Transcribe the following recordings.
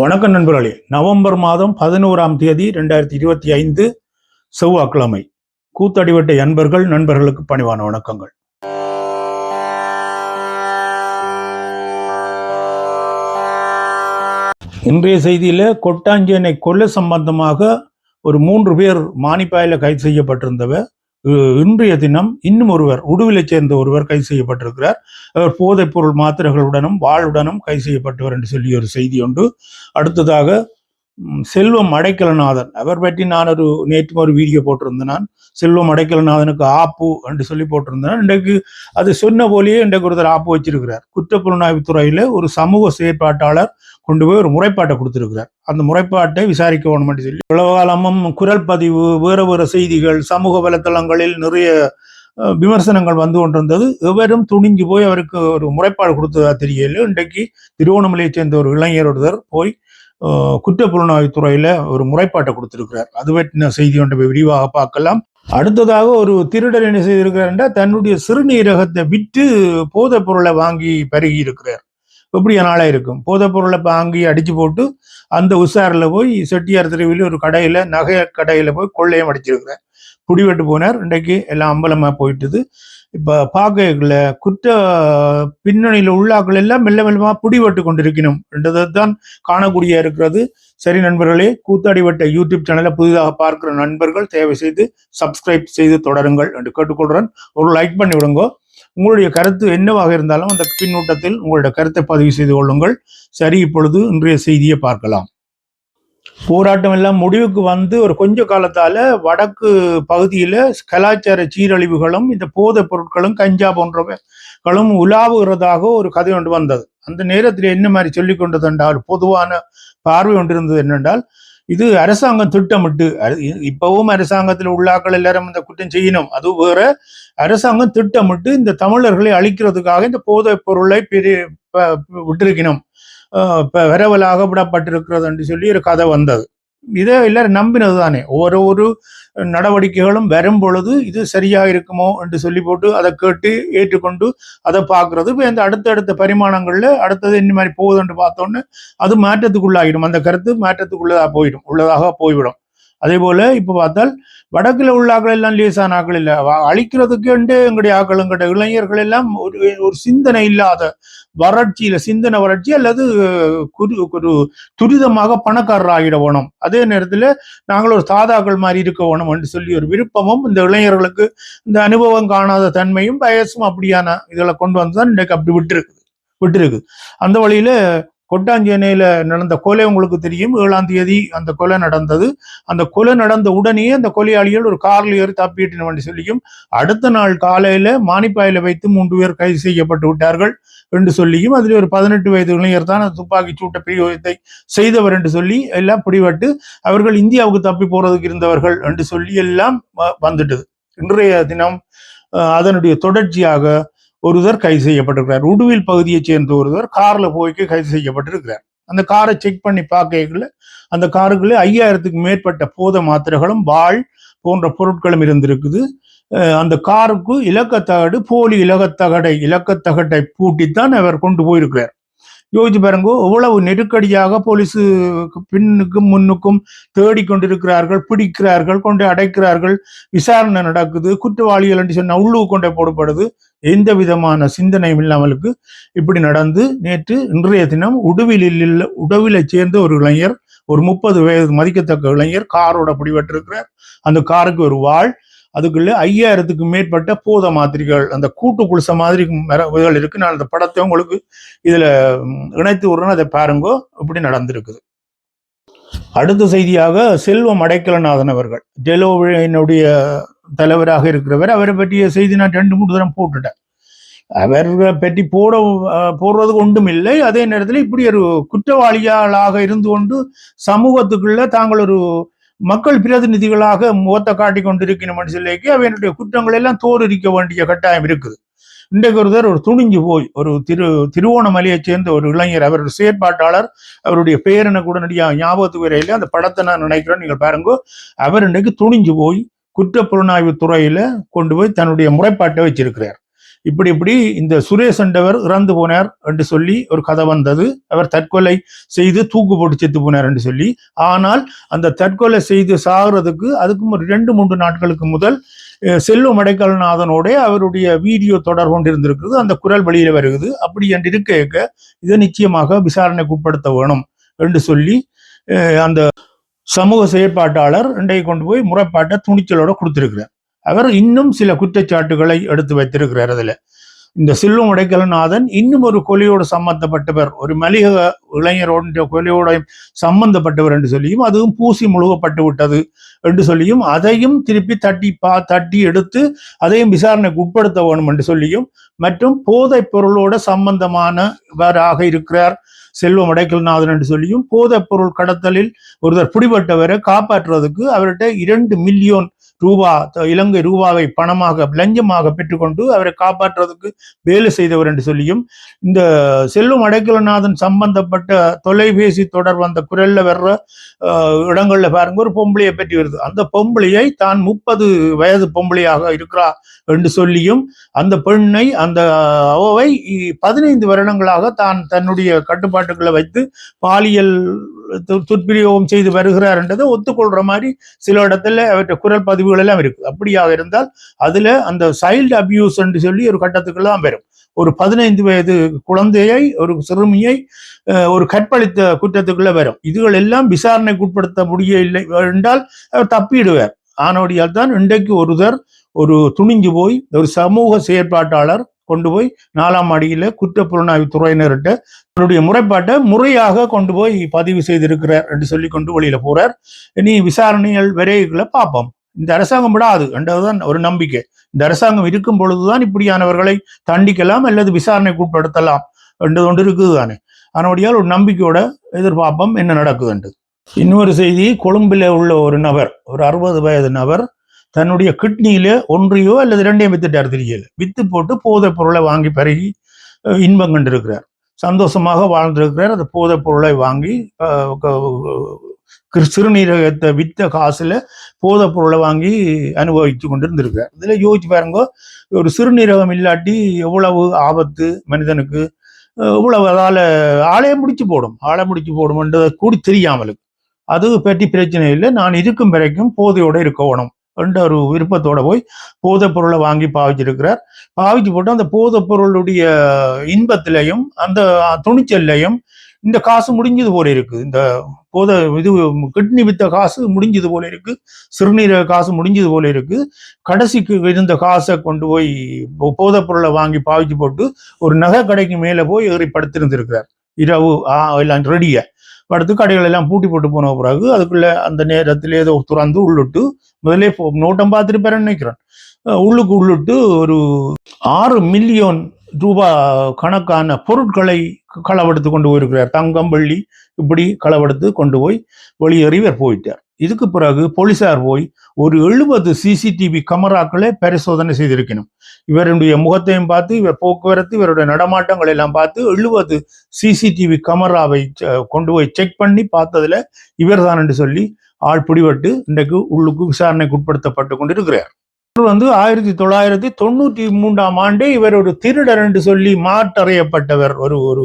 வணக்கம் நண்பர்களே. நவம்பர் மாதம் பதினோராம் தேதி ரெண்டாயிரத்தி இருபத்தி ஐந்து செவ்வாய்க்கிழமை. கூத்தடிவட்டை அன்பர்கள் நண்பர்களுக்கு பணிவான வணக்கங்கள். இன்றைய செய்தியில கொட்டாஞ்சேனை கொலை சம்பந்தமாக ஒரு மூன்று பேர் மானிப்பாயில கைது செய்யப்பட்டிருந்தவ இன்றைய தினம் இன்னும் ஒருவர் உடுவிலை சேர்ந்த ஒருவர் கைது செய்யப்பட்டிருக்கிறார். அவர் போதைப் பொருள் மாத்திரைகளுடனும் வாளுடனும் கைது செய்யப்பட்டவர் என்று சொல்லி ஒரு செய்தி உண்டு. அடுத்ததாக செல்வம் அடைக்கலநாதன். அவர் பற்றி நான் ஒரு நேற்று ஒரு வீடியோ போட்டிருந்தேன் நான். செல்வம் அடைக்கலநாதனுக்கு ஆப்பு என்று சொல்லி போட்டிருந்தேன். இன்றைக்கு அது சொன்ன போலேயே இன்றைக்கு ஒருத்தர் ஆப்பு வச்சிருக்கிறார். குற்றப்புலனாய்வு துறையில ஒரு சமூக செயற்பாட்டாளர் கொண்டு போய் ஒரு முறைப்பாட்டை கொடுத்துருக்கிறார். அந்த முறைப்பாட்டை விசாரிக்க வேணும்னு சொல்லி உலகாலமும் குரல் பதிவு வேறு வேறு செய்திகள் சமூக வலைத்தளங்களில் நிறைய விமர்சனங்கள் வந்து கொண்டிருந்தது. எவரும் துணிஞ்சு போய் அவருக்கு ஒரு முறைப்பாடு கொடுத்ததா தெரியல இன்றைக்கு திருவோணமலையை சேர்ந்த ஒரு இளைஞர் ஒருவர் போய் அஹ், குற்றப்புலனாய்வு துறையில ஒரு முறைப்பாட்டை கொடுத்திருக்கிறார். அது பற்றின செய்தி ஒன்றை போய் விரிவாக பார்க்கலாம். அடுத்ததாக ஒரு திருடர் என்ன செய்திருக்கிறார் தன்னுடைய சிறுநீரகத்தை விற்று போதைப் பொருளை வாங்கி பருகி இருக்கிறார் எப்படி நாளாக இருக்கும். போதைப் பொருளை வாங்கி அடிச்சு போட்டு அந்த உஷாரில் போய் செட்டியார் தெருவில் ஒரு கடையில நகை கடையில போய் கொள்ளையம் அடிச்சிருக்கிறேன். புடிவெட்டு போனார். இன்றைக்கு எல்லாம் அம்பலமா போயிட்டுது. இப்ப பார்க்கல குற்ற பின்னணியில் உள்ளாக்கள் எல்லாம் மெல்ல மெல்லமா பிடிபட்டு கொண்டிருக்கணும். என்றதான் காணக்கூடிய இருக்கிறது. சரி நண்பர்களே கூத்தாடிவட்ட யூடியூப் சேனலை புதிதாக பார்க்கிற நண்பர்கள் தயவு செய்து சப்ஸ்கிரைப் செய்து தொடருங்கள் என்று கேட்டுக்கொள்கிறேன் ஒரு லைக் பண்ணி விடுங்க. உங்களுடைய கருத்து என்னவாக இருந்தாலும் அந்த பின்னூட்டத்தில் உங்களுடைய கருத்தை பதிவு செய்து கொள்ளுங்கள். சரி இப்பொழுது இன்றைய செய்தியை பார்க்கலாம். போராட்டம் எல்லாம் முடிவுக்கு வந்து ஒரு கொஞ்ச காலத்தால வடக்கு பகுதியில கலாச்சார சீரழிவுகளும் இந்த போதைப் பொருட்களும் கஞ்சா போன்றவைகளும் உலாவுகிறதாக ஒரு கதை ஒன்று வந்தது. அந்த நேரத்தில் என்ன மாதிரி சொல்லிக் கொண்டது என்றால் பொதுவான பார்வை ஒன்று இருந்தது என்னென்றால் இது அரசாங்கம் திட்டமிட்டு இப்பவும் அரசாங்கத்தில் உள்ளாக்கள் எல்லாரும் இந்த குற்றம் செய்யணும். அது வேற அரசாங்கம் திட்டமிட்டு இந்த தமிழர்களை அழிக்கிறதுக்காக இந்த போதைப் பொருளை பெரிய விட்டிருக்கணும். அஹ் விரவலாக விடப்பட்டிருக்கிறது என்று சொல்லி ஒரு கதை வந்தது. இதை எல்லாரும் நம்பினது தானே ஒரு ஒரு நடவடிக்கைகளும் வரும் பொழுது இது சரியா இருக்குமோ என்று சொல்லி போட்டு அதை கேட்டு ஏற்றுக்கொண்டு அதை பார்க்கறது. இப்போ இந்த அடுத்தடுத்த பரிமாணங்கள்ல அடுத்தது என்ன மாதிரி போகுதுன்னு பார்த்தோன்னே அது மாற்றத்துக்குள்ளாகிடும். அந்த கருத்து மாற்றத்துக்குள்ளதாக போயிடும். உள்ளதாக போய்விடும். அதே போல இப்போ பார்த்தால் வடக்கில் உள்ள ஆக்கள் எல்லாம் லேசான ஆக்கள் இல்லை. அழிக்கிறதுக்கு எங்களுடைய ஆக்கள் எங்களுடைய இளைஞர்கள் எல்லாம் ஒரு ஒரு சிந்தனை இல்லாத வறட்சியில் சிந்தனை வறட்சி அல்லது குரு ஒரு துரிதமாக பணக்காரர் ஆகிட வேணும். அதே நேரத்தில் நாங்கள் ஒரு தாதாக்கள் மாதிரி இருக்க வேணும் என்று சொல்லி ஒரு விருப்பமும் இந்த இளைஞர்களுக்கு இந்த அனுபவம் காணாத தன்மையும் வயசும் அப்படியான இதெல்லாம் கொண்டு வந்து தான் இன்றைக்கு அப்படி விட்டுருக்கு விட்டுருக்கு. அந்த வழியில் கொட்டாஞ்சேனையில் நடந்த கொலை உங்களுக்கு தெரியும். ஏழாம் தேதி அந்த கொலை நடந்தது. அந்த கொலை நடந்த உடனே அந்த கொலையாளிகள் ஒரு கார்ல ஏறி தப்பிட்டு வேண்டி சொல்லியும் அடுத்த நாள் காலையில் மானிப்பாயில் வைத்து மூன்று பேர் கைது செய்யப்பட்டு விட்டார்கள் என்று சொல்லியும் அதில் ஒரு பதினெட்டு வயது இளைஞர் தான் அந்த துப்பாக்கி சூட்ட பிரயோகத்தை செய்தவர் என்று சொல்லி எல்லாம் பிடிபட்டு அவர்கள் இந்தியாவுக்கு தப்பி போறதுக்கு இருந்தவர்கள் என்று சொல்லி எல்லாம் வ- வந்துட்டது. இன்றைய தினம் அதனுடைய தொடர்ச்சியாக ஒருவர் கைது செய்யப்பட்டிருக்கிறார். உடுவில் பகுதியைச் சேர்ந்த ஒருவர் கார்ல போய்க்கு கைது செய்யப்பட்டிருக்கிறார். அந்த காரை செக் பண்ணி பார்க்கல அந்த காருக்குள்ளே ஐயாயிரத்துக்கு மேற்பட்ட போத மாத்திரைகளும் வாள் போன்ற பொருட்களும் இருந்திருக்குது. அந்த காருக்கு இலக்கத்தகடு போலி இலக்கத்தகடை இலக்கத்தகட்டை பூட்டித்தான் அவர் கொண்டு போயிருக்கிறார். யோசிச்சு பாருங்க எவ்வளவு நெருக்கடியாக போலீஸு பின்னுக்கும் முன்னுக்கும் தேடிக்கொண்டிருக்கிறார்கள் பிடிக்கிறார்கள் கொண்டு அடைக்கிறார்கள். விசாரணை நடக்குது குற்றவாளிகள் என்று சொன்ன உள்ளுக்கு கொண்டே போடப்படுது. எந்த விதமான சிந்தனையும் இல்லாமலுக்கு இப்படி நடந்து நேற்று இன்றைய தினம் உடுவிலில் உடவிலை சேர்ந்த ஒரு இளைஞர் ஒரு முப்பது வயது மதிக்கத்தக்க இளைஞர் காரோட பிடிபட்டிருக்கிறார். அந்த காருக்கு ஒரு வாழ் அதுக்குள்ளே ஐயாயிரத்துக்கு மேற்பட்ட பூத மாத்திரைகள் அந்த கூட்டு குளிச மாதிரி மரபுகள் இருக்கு. நான் அந்த படத்தை உங்களுக்கு இதுல இணைத்து விடுறேன். அதை பாருங்கோ. இப்படி நடந்திருக்குது. அடுத்த செய்தியாக செல்வம் அடைக்கலநாதன் அவர்கள். டெலோவினுடைய தலைவராக இருக்கிறவர். அவரை பற்றிய செய்தி நான் ரெண்டு மூணு தரம் போட்டுட்டேன். அவரை பற்றி போட போடுறதுக்கு ஒன்றும் இல்லை. அதே நேரத்தில் இப்படி ஒரு குற்றவாளிகளாக இருந்து கொண்டு சமூகத்துக்குள்ள தாங்கள் ஒரு மக்கள் பிரதிநிதிகளாக முகத்தை காட்டி கொண்டிருக்கிற மனுஷனுக்கு அவனுடைய குற்றங்கள் எல்லாம் தோறரிக்க வேண்டிய கட்டாயம் இருக்குது. இன்றைக்கு ஒருத்தர் ஒரு துணிஞ்சு போய் ஒரு திரு திருவோணமலையைச் சேர்ந்த ஒரு இளைஞர் அவர் ஒரு செயற்பாட்டாளர் அவருடைய பெயர் எனக்கு உடனடியாக ஞாபகத்துக்கு வரையில அந்த படத்தை நான் நினைக்கிறேன் நீங்கள் பாருங்க. அவர் இன்றைக்கு துணிஞ்சு போய் குற்ற புலனாய்வு துறையில கொண்டு போய் தன்னுடைய முறைப்பாட்டை வச்சிருக்கிறார். இப்படி இப்படி இந்த சுரேஷ் என்றவர் இறந்து போனார் என்று சொல்லி ஒரு கதை வந்தது. அவர் தற்கொலை செய்து தூக்கு போட்டு செத்து போனார் என்று சொல்லி. ஆனால் அந்த தற்கொலை செய்து சாகிறதுக்கு அதுக்கும் ஒரு ரெண்டு மூன்று நாட்களுக்கு முதல் செல்வம் அடைக்கல்நாதனோட அவருடைய வீடியோ தொடர் கொண்டிருந்திருக்கிறது. அந்த குரல் வெளியில வருகிறது. அப்படி என்று இருக்க இதை நிச்சயமாக விசாரணைக்கு உட்படுத்த வேணும் என்று சொல்லி அந்த சமூக செயற்பாட்டாளர் இன்றைக்கு கொண்டு போய் முறைப்பாட்டை துணிச்சலோட கொடுத்திருக்கிறார். அவர் இன்னும் சில குற்றச்சாட்டுகளை எடுத்து வைத்திருக்கிறார் அதில். இந்த செல்வம் உடைக்கலநாதன் இன்னும் ஒரு கொலையோடு சம்பந்தப்பட்டவர் ஒரு மலிக இளைஞரோட கொலையோட சம்பந்தப்பட்டவர் என்று சொல்லியும் அதுவும் பூசி முழுகப்பட்டு விட்டது என்று சொல்லியும் அதையும் திருப்பி தட்டி பா தட்டி எடுத்து அதையும் விசாரணைக்கு உட்படுத்த வேணும் என்று சொல்லியும் மற்றும் போதைப் பொருளோட சம்பந்தமானவராக இருக்கிறார். செல்வம் அடைக்கல்நாதன் என்று சொல்லியும் போதைப் பொருள் கடத்தலில் ஒருவர் பிடிபட்டவரை காப்பாற்றுவதற்கு அவர்கிட்ட இரண்டு மில்லியன் ரூபா த- இலங்கை ரூபாவை பணமாக லஞ்சமாக பெற்றுக்கொண்டு அவரை காப்பாற்றுவதற்கு வேலை செய்தவர் என்று சொல்லியும் இந்த செல்வம் அடைக்கலநாதன் சம்பந்தப்பட்ட தொலைபேசி தொடர் வந்த குரல்ல வர்ற இடங்கள்ல பாருங்க ஒரு பொம்பளையை பற்றி வருது அந்த பொம்பளையை தான் முப்பது வயது பொம்பளையாக இருக்கிறா என்று சொல்லியும் அந்த பெண்ணை அந்த அவவை பதினைந்து வருடங்களாக தான் தன்னுடைய கட்டுப்பாட்டுக்குள்ள வைத்து பாலியல் து- செய்து வருகிறார் என்றதை ஒத்துக்கொள்ற மாதிரி சில இடத்துல அவற்றை குரல் பதிவுகள் எல்லாம் இருக்கு. அப்படியாக இருந்தால் அதுல அந்த சைல்டு அபியூஸ் என்று சொல்லி ஒரு கட்டத்துக்குள்ள தான் வரும். ஒரு பதினைந்து வயது குழந்தையை ஒரு சிறுமியை ஒரு கற்பழித்த குற்றத்துக்குள்ள வரும். இதுகள் எல்லாம் விசாரணைக்கு உட்படுத்த முடியவில்லை என்றால் அவர் தப்பிடுவார். ஆனோடியால் தான் இன்றைக்கு ஒருவர் ஒரு துணிஞ்சு போய் ஒரு சமூக செயற்பாட்டாளர் கொண்டு போய் நாலாம் அடியில் குற்ற புலனாய்வு துறையினர்கிட்ட தன்னுடைய முறைப்பாட்டை முறையாக கொண்டு போய் பதிவு செய்திருக்கிறார் என்று சொல்லி கொண்டு வெளியில போறார். இனி விசாரணைகள் விரைவுகளை பார்ப்போம். இந்த அரசாங்கம் விடாது என்றதுதான் ஒரு நம்பிக்கை. இந்த அரசாங்கம் இருக்கும் பொழுதுதான் இப்படியானவர்களை தண்டிக்கலாம் அல்லது விசாரணைக்கு உட்படுத்தலாம் என்றது ஒன்று இருக்குது தானே அதனுடையால் ஒரு நம்பிக்கையோட எதிர்பார்ப்போம் என்ன நடக்குது என்று. இன்னொரு செய்தி கொழும்பில் உள்ள ஒரு நபர் ஒரு அறுபது வயது நபர் தன்னுடைய கிட்னியில ஒன்றையோ அல்லது இரண்டையும் வித்துட்டார் தெரியல. வித்து போட்டு போதைப் பொருளை வாங்கி பருகி இன்பம் கண்டிருக்கிறார். சந்தோஷமாக வாழ்ந்திருக்கிறார். அந்த போதைப் பொருளை வாங்கி சிறுநீரகத்தை வித்த காசுல போதைப் பொருளை வாங்கி அனுபவித்து கொண்டிருந்திருக்கார் இதுல யோசிச்சு பாருங்க ஒரு சிறுநீரகம் இல்லாட்டி எவ்வளவு ஆபத்து மனிதனுக்கு இவ்வளவு அதால ஆளைய முடிச்சு போடும். ஆளை முடிச்சு போடும்ன்றதை கூடி தெரியாமலுக்கு அது பற்றி பிரச்சனை இல்லை. நான் இருக்கும் வரைக்கும் போதையோட இருக்கணும் என்ற ஒரு விருப்பத்தோட போய் போதைப் பொருளை வாங்கி பாவிச்சிருக்கிறார். பாவிச்சு போட்டு அந்த போதைப் பொருளுடைய இன்பத்திலையும் அந்த துணிச்சல்லையும் இந்த காசு முடிஞ்சது போல இருக்கு. இந்த போத இது கிட்னி வித்த காசு முடிஞ்சது போல இருக்கு. சிறுநீரக காசு முடிஞ்சது போல இருக்கு. கடைசிக்கு இருந்த காசை கொண்டு போய் போதைப் பொருளை வாங்கி பாவிச்சு போட்டு ஒரு நகை கடைக்கு மேலே போய் ஏறி படுத்திருந்திருக்கிறார். இரவு ஆ, எல்லாம் ரெடியாக படுத்து கடைகள் எல்லாம் பூட்டி போட்டு போன பிறகு அதுக்குள்ள அந்த நேரத்தில் ஏதோ துறந்து உள்ளிட்டு முதலே நோட்டம் பார்த்துட்டு பார்த்துருப்பாருன்னு நினைக்கிறேன். உள்ளுக்கு உள்ளிட்டு ஒரு ஆறு மில்லியன் ரூபா கணக்கான பொருட்களை களவெடுத்து கொண்டு போயிருக்கிறார். தங்கம் வெள்ளி இப்படி களவெடுத்து கொண்டு போய் வெளியேறிவர் போயிட்டார். இதுக்கு பிறகு போலீசார் போய் ஒரு எழுபது சிசிடிவி கமராக்களை பரிசோதனை செய்திருக்கணும். இவருடைய முகத்தையும் பார்த்து இவர் போக்குவரத்து இவருடைய நடமாட்டங்கள் எல்லாம் பார்த்து எழுபது சிசிடிவி கமராவை கொண்டு போய் செக் பண்ணி பார்த்ததுல இவர்தான் என்று சொல்லி ஆள் பிடிபட்டு இன்றைக்கு உள்ளுக்கு விசாரணைக்கு உட்படுத்தப்பட்டு கொண்டிருக்கிறார். வந்து ஆயிரத்தி தொள்ளாயிரத்தி தொண்ணூற்றி மூன்றாம் ஆண்டே இவர் ஒரு திருடர் என்று சொல்லி மாற்றறையப்பட்டவர். ஒரு ஒரு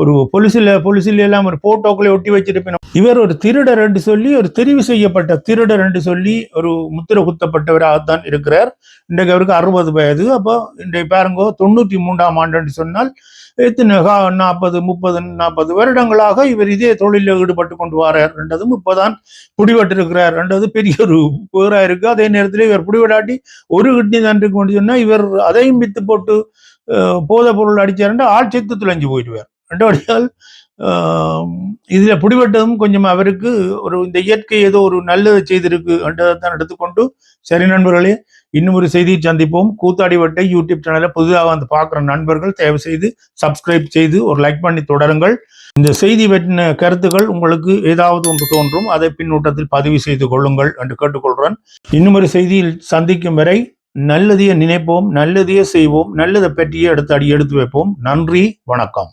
ஒரு பொலிசில பொலிசில எல்லாம் ஒரு போட்டோக்களை ஒட்டி வச்சிருப்பினும். இவர் ஒரு திருடர் என்று சொல்லி ஒரு தெரிவு செய்யப்பட்ட திருடர் என்று சொல்லி ஒரு முத்திர குத்தப்பட்டவராகத்தான் இருக்கிறார். இன்றைக்கு அவருக்கு அறுபது வயது. அப்போ இன்றைய பாருங்கோ தொண்ணூற்றி மூன்றாம் ஆண்டு என்று சொன்னால் எத்தனை நாற்பது முப்பது நாற்பது வருடங்களாக இவர் இதே தொழிலில் ஈடுபட்டு கொண்டு வரார். என்றதும் இப்போதான் பிடிபட்டிருக்கிறார். என்றது பெரிய ஒரு புகராக இருக்கு. அதே நேரத்தில் இவர் பிடிபடாட்டி ஒரு கிட்னி தான் இருக்க கொண்டு சொன்னால் இவர் அதையும் வித்து போட்டு போதை பொருள் அடிச்சாருன்னா ஆள் செத்து துளைஞ்சு போயிடுவார். ரெண்டாவடியால் இதில் பிடிபட்டதும் கொஞ்சம் அவருக்கு ஒரு இந்த இயற்கை ஏதோ ஒரு நல்லது செய்திருக்கு என்றதை தான் எடுத்துக்கொண்டு சரி நண்பர்களே இன்னும் ஒரு செய்தியை சந்திப்போம். கூத்தாடி வட்டை யூடியூப் சேனலை புதிதாக வந்து பார்க்குற நண்பர்கள் தயவு செய்து சப்ஸ்கிரைப் செய்து ஒரு லைக் பண்ணி தொடருங்கள். இந்த செய்தி வெட்டின கருத்துக்கள் உங்களுக்கு ஏதாவது ஒன்று தோன்றும் அதை பின்னூட்டத்தில் பதிவு செய்து கொள்ளுங்கள் என்று கேட்டுக்கொள்கிறேன் இன்னும் ஒரு செய்தியில் சந்திக்கும் வரை நல்லதையே நினைப்போம் நல்லதையே செய்வோம் நல்லதை பற்றியே எடுத்து அடி எடுத்து வைப்போம். நன்றி வணக்கம்.